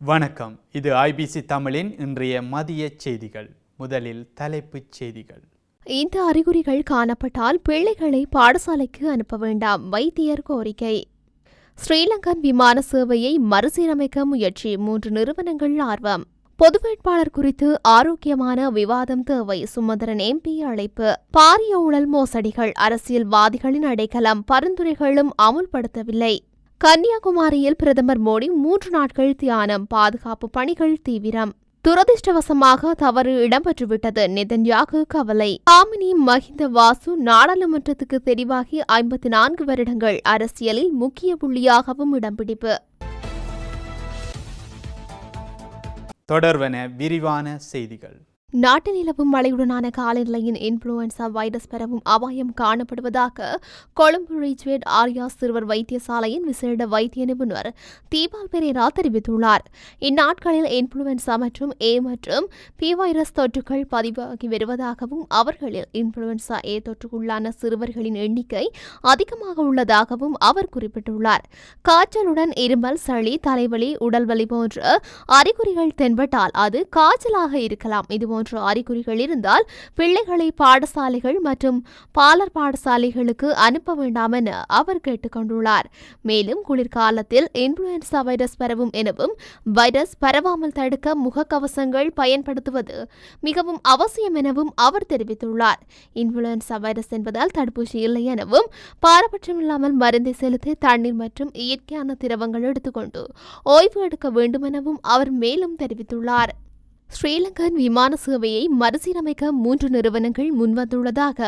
வணக்கம். இது ஐபிசி தமிழின் இன்றைய மதிய செய்திகள். முதலில் தலைப்புச் செய்திகள். இந்த அறிகுறிகள் காணப்பட்டால் பிள்ளைகளை பாடசாலைக்கு அனுப்ப வேண்டாம். வைத்தியர் கோரிக்கை. ஸ்ரீலங்கன் விமான சேவையை மறுசீரமைக்க முயற்சி. மூன்று நிறுவனங்கள் ஆர்வம். பொது வேட்பாளர் குறித்து ஆரோக்கியமான விவாதம் தேவை. சுமந்திரன் எம்பி அழைப்பு. பாரிய ஊழல் மோசடிகள். அரசியல்வாதிகளின் அடைக்கலம். பரிந்துரைகளும் அமுல்படுத்தவில்லை. கன்னியாகுமரியில் பிரதமர் மோடி மூன்று நாட்கள் தியானம் பாதுகாப்பு பணிகள் தீவிரம். துரதிர்ஷ்டவசமாக தவறு இடம்பெற்றுவிட்டது நெதன்யாகு கவலை. காமினி மஹிந்த வாசு நாடாளுமன்றத்துக்கு தெரிவாகி ஐம்பத்தி நான்கு வருடங்கள் அரசியலில் முக்கிய புள்ளியாகவும் இடம்பிடிப்பு. தொடர்வன விரிவான செய்திகள். நாட்டில் நிலவும் மழையுடனான காலநிலையின் இன்ஃபுளுவன்சா வைரஸ் பெறவும் அபாயம் காணப்படுவதாக கொழும்பு ரிச்வேட் ஆர்யா சிறுவர் வைத்தியசாலையின் விசேட வைத்திய நிபுணர் தீபால் பெரேரா தெரிவித்துள்ளார். இந்நாட்களில் இன்ஃபுளுவன்சா மற்றும் ஏ மற்றும் பி வைரஸ் தொற்றுகள் பதிவாகி வருவதாகவும் அவர்களில் இன்ஃபுளுவன்சா ஏ தொற்றுக்குள்ளான சிறுவர்களின் எண்ணிக்கை அதிகமாக உள்ளதாகவும் அவர் குறிப்பிட்டுள்ளார். காய்ச்சலுடன் இருமல் சளி தலைவலி உடல்வலி போன்ற அறிகுறிகள் தென்பட்டால் அது காய்ச்சலாக இருக்கலாம். போன்ற அறிகுறிகள் இருந்தால் பிள்ளைகளை பாடசாலைகள் மற்றும் பாலர் பாடசாலைகளுக்கு அனுப்ப வேண்டாம் என அவர் கேட்டுக்கொண்டுள்ளார். மேலும் குளிர்காலத்தில் இன்ஃபுளுன்சா வைரஸ் பரவும் எனவும் வைரஸ் பரவாமல் தடுக்க முகக்கவசங்கள் பயன்படுத்துவது மிகவும் அவசியம் எனவும் அவர் தெரிவித்துள்ளார். இன்ஃபுளுன்சா வைரஸ் என்பதால் தடுப்பூசி இல்லை எனவும் பாரபட்சம் இல்லாமல் மருந்தை செலுத்தி தண்ணீர் மற்றும் இயற்கையான திரவங்கள் எடுத்துக்கொண்டு ஓய்வு எடுக்க வேண்டும் எனவும் அவர் மேலும் தெரிவித்துள்ளார். ஸ்ரீலங்கன் விமான சேவையை மறுசீரமைக்க மூன்று நிறுவனங்கள் முன்வந்துள்ளதாக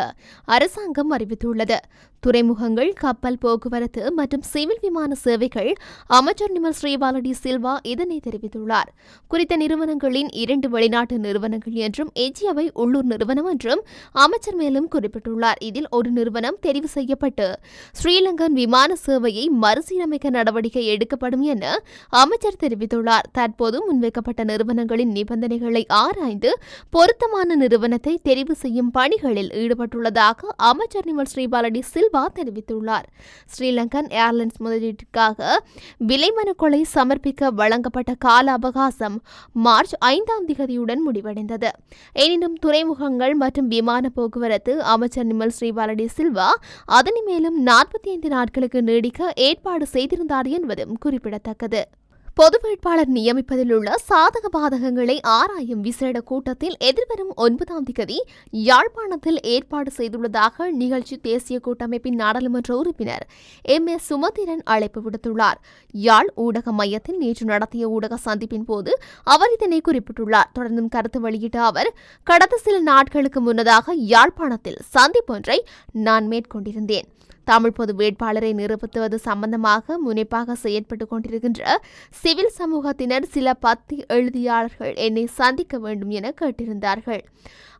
அரசாங்கம் அறிவித்துள்ளது. துறைமுகங்கள் கப்பல் போக்குவரத்து மற்றும் சிவில் விமான சேவைகள் அமைச்சர் நிமல் ஸ்ரீபாலடி சில்வா இதனை தெரிவித்துள்ளார். குறித்த நிறுவனங்களின் இரண்டு வெளிநாட்டு நிறுவனங்கள் என்றும் எஜியவை உள்ளூர் நிறுவனம் என்றும் அமைச்சர் மேலும் குறிப்பிட்டுள்ளார். இதில் ஒரு நிறுவனம் தெரிவு செய்யப்பட்டு ஸ்ரீலங்கன் விமான சேவையை மறுசீரமைக்க நடவடிக்கை எடுக்கப்படும் என அமைச்சர் தெரிவித்துள்ளார். தற்போது முன்வைக்கப்பட்ட நிறுவனங்களின் நிபந்தனைகளை ஆராய்ந்து பொருத்தமான நிறுவனத்தை தெரிவு செய்யும் பணிகளில் ஈடுபட்டுள்ளதாக அமைச்சர் நிமல் ஸ்ரீபாலடி சில்வா தெரிவித்துள்ளார். ஸ்ரீலங்கன் ஏர்லைன்ஸ் முதலீட்டிற்காக விலை மனுக்களை சமர்ப்பிக்க வழங்கப்பட்ட கால அவகாசம் மார்ச் ஐந்தாம் திகதியுடன் முடிவடைந்தது. எனினும் துறைமுகங்கள் மற்றும் விமான போக்குவரத்து அமைச்சர் நிமல் ஸ்ரீபாலடி சில்வா அதனை மேலும் நாற்பத்தி ஐந்து நாட்களுக்கு நீடிக்க ஏற்பாடு செய்திருந்தார் என்பதும் குறிப்பிடத்தக்கது. பொது வேட்பாளர் நியமிப்பதில் உள்ள சாதக பாதகங்களை ஆராயும் விசேட கூட்டத்தில் எதிர்வரும் ஒன்பதாம் திகதி யாழ்ப்பாணத்தில் ஏற்பாடு செய்துள்ளதாக நிகழ்ச்சி தேசிய கூட்டமைப்பின் நாடாளுமன்ற உறுப்பினர் எம் எஸ் சுமதிரன் அழைப்பு விடுத்துள்ளார். யாழ் ஊடக மையத்தில் நேற்று நடத்திய ஊடக சந்திப்பின் போது அவர் இதனை குறிப்பிட்டுள்ளார். தொடர்ந்தும் கருத்து வெளியிட்ட அவர் கடந்த சில நாட்களுக்கு முன்னதாக யாழ்ப்பாணத்தில் சந்திப்பொன்றை நான் மேற்கொண்டிருந்தேன். தமிழ் பொது வேட்பாளரை நிறுத்துவது சம்பந்தமாக முனைப்பாக செயற்பட்டுக் கொண்டிருக்கின்ற சிவில் சமூகத்தினர் சில பத்தி எழுதியாளர்கள் என்னை சந்திக்க வேண்டும் என கேட்டிருந்தார்கள்.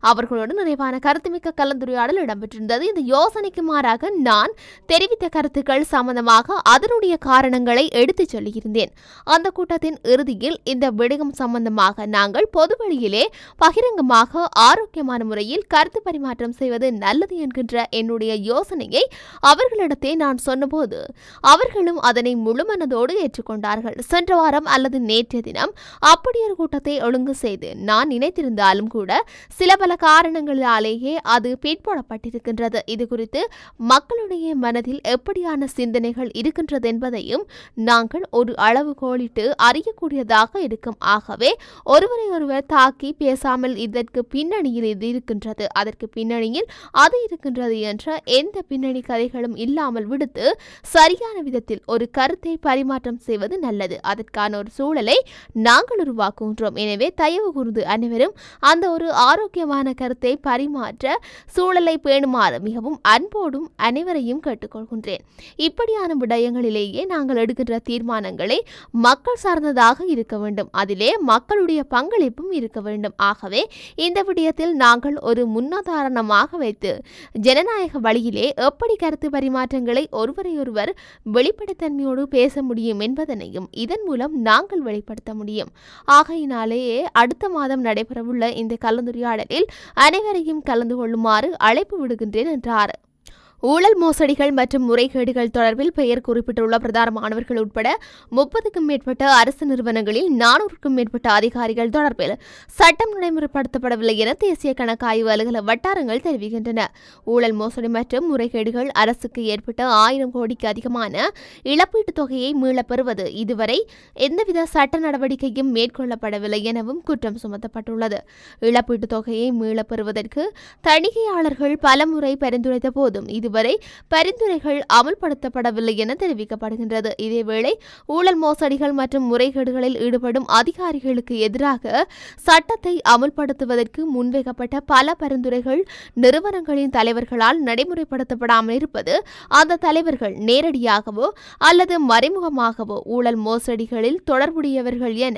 அவர்களோடு நிறைவான கருத்துமிக்க கலந்துரையாடல் இடம்பெற்றிருந்தது. இந்த யோசனைக்கு மாறாக நான் தெரிவித்த கருத்துக்கள் சம்பந்தமாக அதனுடைய காரணங்களை எடுத்துச் சொல்லியிருந்தேன். அந்த கூட்டத்தின் இறுதியில் இந்த விடயம் சம்பந்தமாக நாங்கள் பொதுவெளியிலே பகிரங்கமாக ஆரோக்கியமான முறையில் கருத்து பரிமாற்றம் செய்வது நல்லது என்கின்ற என்னுடைய யோசனையை அவர்களிடத்தை நான் சொன்னபோது அவர்களும் அதனை முழுமனதோடு ஏற்றுக்கொண்டார்கள். சென்ற வாரம் அல்லது நேற்றைய தினம் அப்படியொரு கூட்டத்தை ஒழுங்கு செய்து நான் நினைத்திருந்தாலும் கூட சில பல காரணங்களாலேயே அது பிற்போடப்பட்டிருக்கின்றது. இது குறித்து மக்களுடைய மனதில் எப்படியான சிந்தனைகள் இருக்கின்றது என்பதையும் நாங்கள் ஒரு அளவு கோலிட்டு அறியக்கூடியதாக இருக்கும். ஆகவே ஒருவரை ஒருவர் தாக்கி பேசாமல் இதற்கு பின்னணியில் இது இருக்கின்றது. அதற்கு பின்னணியில் அது இருக்கின்றது என்ற எந்த பின்னணி கதைகள் கதைகளும் இல்லாமல் விடுத்து சரியான விதத்தில் ஒரு கருத்தை பரிமாற்றம் செய்வது நல்லது. அதற்கான ஒரு சூழலை நாங்கள் உருவாக்குகின்றோம். எனவே தயவு கூர்ந்து அனைவரும் அந்த ஒரு ஆரோக்கியமான கருத்தை பரிமாற்ற சூழலை பேணுமாறு மிகவும் அன்போடும் அனைவரையும் கேட்டுக்கொள்கின்றேன். இப்படியான விடயங்களிலேயே நாங்கள் எடுக்கின்ற தீர்மானங்களை மக்கள் சார்ந்ததாக இருக்க வேண்டும். அதிலே மக்களுடைய பங்களிப்பும் இருக்க வேண்டும். ஆகவே இந்த விடயத்தில் நாங்கள் ஒரு முன்னுதாரணமாக வைத்து ஜனநாயக வழியிலே எப்படி கருத்து பரிமாற்றங்களை ஒருவரையொருவர் வெளிப்படைத்தன்மையோடு பேச முடியும் என்பதனையும் இதன் மூலம் நாங்கள் வெளிப்படுத்த முடியும். ஆகையினாலேயே அடுத்த மாதம் நடைபெறவுள்ள இந்த கலந்துரையாடலில் அனைவரையும் கலந்து கொள்ளுமாறு அழைப்பு விடுகின்றேன் என்றார். ஊழல் மோசடிகள் மற்றும் முறைகேடுகள் தொடர்பில் பெயர் குறிப்பிட்டுள்ள பிரதான மாணவர்கள் உட்பட முப்பதுக்கும் மேற்பட்ட அரசு நிறுவனங்களில் நானூறுக்கும் மேற்பட்ட அதிகாரிகள் தொடர்பில் சட்டம் நடைமுறைப்படுத்தப்படவில்லை என தேசிய கணக்காய்வு அலுவலக வட்டாரங்கள் தெரிவிக்கின்றன. ஊழல் மோசடி மற்றும் முறைகேடுகள் அரசுக்கு ஏற்பட்ட ஆயிரம் கோடிக்கு அதிகமான இழப்பீட்டுத் தொகையை மீளப் பெறுவது இதுவரை எந்தவித சட்ட நடவடிக்கையும் மேற்கொள்ளப்படவில்லை எனவும் குற்றம் சுமத்தப்பட்டுள்ளது. இழப்பீட்டுத் தொகையை மீளப் பெறுவதற்கு தணிக்கையாளர்கள் பலமுறை பரிந்துரைத்த போதும் இது இதுவரை பரிந்துரைகள் அமல்படுத்தப்படவில்லை என தெரிவிக்கப்படுகின்றது. இதேவேளை ஊழல் மோசடிகள் மற்றும் முறைகேடுகளில் ஈடுபடும் அதிகாரிகளுக்கு எதிராக சட்டத்தை அமல்படுத்துவதற்கு முன்வைக்கப்பட்ட பல பரிந்துரைகள் நிறுவனங்களின் தலைவர்களால் நடைமுறைப்படுத்தப்படாமல் இருப்பது அந்த தலைவர்கள் நேரடியாகவோ அல்லது மறைமுகமாகவோ ஊழல் மோசடிகளில் தொடர்புடையவர்கள் என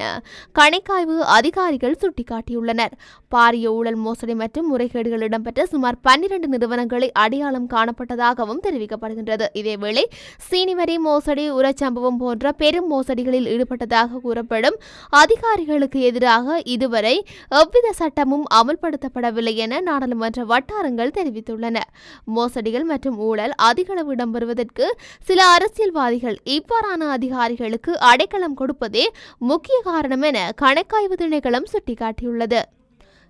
கணக்காய்வு அதிகாரிகள் சுட்டிக்காட்டியுள்ளனர். பாரிய ஊழல் மோசடி மற்றும் முறைகேடுகள் இடம்பெற்ற சுமார் பன்னிரண்டு நிறுவனங்களை அடையாளம் காணப்பட்டதாகவும் தெரிவிக்கப்படுகின்றது. இதேவேளை சீனிவரி மோசடி உரச்சம்பவம் போன்ற பெரும் மோசடிகளில் ஈடுபட்டதாக கூறப்படும் அதிகாரிகளுக்கு எதிராக இதுவரை எவ்வித சட்டமும் அமல்படுத்தப்படவில்லை என நாடாளுமன்ற வட்டாரங்கள் தெரிவித்துள்ளன. மோசடிகள் மற்றும் ஊழல் அதிகளவு இடம்பெறுவதற்கு சில அரசியல்வாதிகள் இவ்வாறான அதிகாரிகளுக்கு அடைக்கலம் கொடுப்பதே முக்கிய காரணம் என கணக்காய்வு திணைக்களம் சுட்டிக்காட்டியுள்ளது.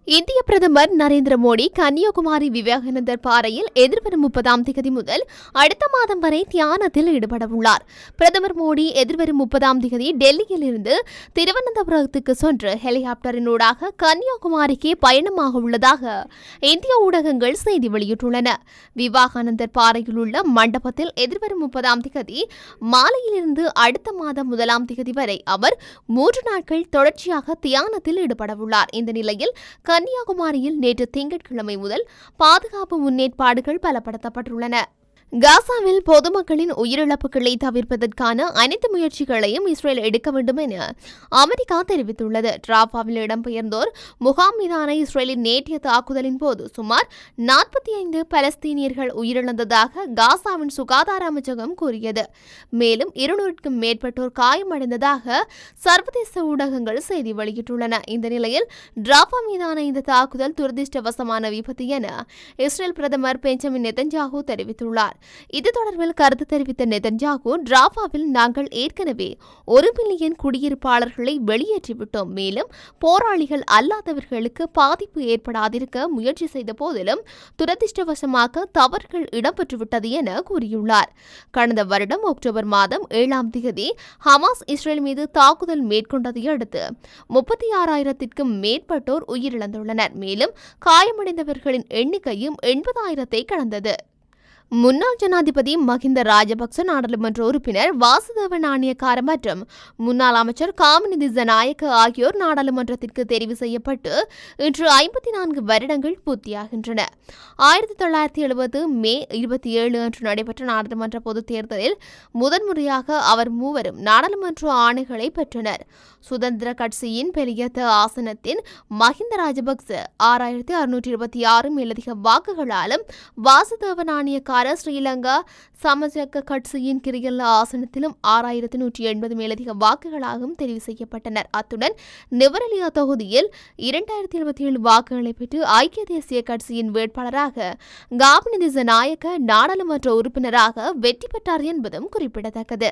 இந்திய பிரதமர் நரேந்திர மோடி கன்னியாகுமரி விவேகானந்தர் பாறையில் எதிர்வரும் முப்பதாம் தேதி முதல் அடுத்த மாதம் வரை தியானத்தில் ஈடுபட உள்ளார் பிரதமர் மோடி எதிர்வரும் முப்பதாம் தேதி டெல்லியில் இருந்து திருவனந்தபுரத்துக்கு சென்று ஹெலிகாப்டரினூடாக கன்னியாகுமரிக்கு பயணமாக உள்ளதாக இந்திய ஊடகங்கள் செய்தி வெளியிட்டுள்ளன. விவேகானந்தர் பாறையில் உள்ள மண்டபத்தில் எதிர்வரும் முப்பதாம் தேதி மாலையிலிருந்து அடுத்த மாதம் முதலாம் தேதி வரை அவர் மூன்று நாட்கள் தொடர்ச்சியாக தியானத்தில் ஈடுபட உள்ளார் இந்த நிலையில் கன்னியாகுமரியில் நேற்று திங்கட்கிழமை முதல் பாதுகாப்பு முன்னேற்பாடுகள் பலப்படுத்தப்பட்டுள்ளன. காசாவில் பொதுமக்களின் உயிரிழப்புகளை தவிர்ப்பதற்கான அனைத்து முயற்சிகளையும் இஸ்ரேல் எடுக்க வேண்டும் என அமெரிக்கா தெரிவித்துள்ளது. டிராபாவில் இடம்பெயர்ந்தோர் முகாம் மீதான இஸ்ரேலின் நேற்றைய தாக்குதலின் போது சுமார் நாற்பத்தி ஐந்து பலஸ்தீனியர்கள் உயிரிழந்ததாக காசாவின் சுகாதார அமைச்சகம் கூறியது. மேலும் இருநூறுக்கும் மேற்பட்டோர் காயமடைந்ததாக சர்வதேச ஊடகங்கள் செய்தி வெளியிட்டுள்ளன. இந்த நிலையில் டிராபா மீதான இந்த தாக்குதல் துரதிருஷ்டவசமான விபத்து என இஸ்ரேல் பிரதமர் பெஞ்சமின் நெதன்யாகு தெரிவித்துள்ளார். இது தொடர்பில் கருத்து தெரிவித்த நெதன்யாகு டிராபாவில் நாங்கள் ஏற்கனவே ஒரு மில்லியன் குடியிருப்பாளர்களை வெளியேற்றிவிட்டோம். மேலும் போராளிகள் அல்லாதவர்களுக்கு பாதிப்பு ஏற்படாதிருக்க முயற்சி செய்த போதிலும் துரதிருஷ்டவசமாக தவறுகள் இடம்பெற்றுவிட்டது என கூறியுள்ளார். கடந்த வருடம் அக்டோபர் மாதம் ஏழாம் தேதி ஹமாஸ் இஸ்ரேல் மீது தாக்குதல் மேற்கொண்டதை அடுத்து முப்பத்தி ஆறாயிரத்திற்கும் மேற்பட்டோர் உயிரிழந்துள்ளனர். மேலும் காயமடைந்தவர்களின் எண்ணிக்கையும் எண்பதாயிரத்தை கடந்தது. முன்னாள் ஜனாதிபதி மஹிந்த ராஜபக்ச நாடாளுமன்ற உறுப்பினர் வாசுதேவ நாணயக்கார மற்றும் முன்னாள் அமைச்சர் காமநிதி ஜனாயக்க ஆகியோர் நாடாளுமன்றத்திற்கு தெரிவு செய்யப்பட்டு இன்று ஐம்பத்தி நான்கு வருடங்கள் பூர்த்தியாகின்றன. ஆயிரத்தி தொள்ளாயிரத்தி எழுபது மே இருபத்தி ஏழு அன்று நடைபெற்ற நாடாளுமன்ற பொதுத் தேர்தலில் முதன்முறையாக அவர் மூவரும் நாடாளுமன்ற ஆணைகளை பெற்றனர். சுதந்திர கட்சியின் பெரியத்த ஆசனத்தின் மஹிந்த ராஜபக்ச ஆறாயிரத்தி அறுநூற்றி இருபத்தி ஆறு மேலதிக வாக்குகளாலும் வாசுதேவ நாணயக்கார ஸ்ரீலங்கா சமஜக்க கட்சியின் கிரியல்ல ஆசனத்திலும் ஆறாயிரத்தி நூற்றி எண்பது மேலதிக வாக்குகளாகவும் தெரிவு செய்யப்பட்டனர். அத்துடன் நெவரலியா தொகுதியில் இரண்டாயிரத்தி எழுபத்தி ஏழு வாக்குகளை பெற்று ஐக்கிய தேசிய கட்சியின் வேட்பாளராக காபநிதி நாயக்க நாடாளுமன்ற உறுப்பினராக வெற்றி பெற்றார் என்பதும் குறிப்பிடத்தக்கது.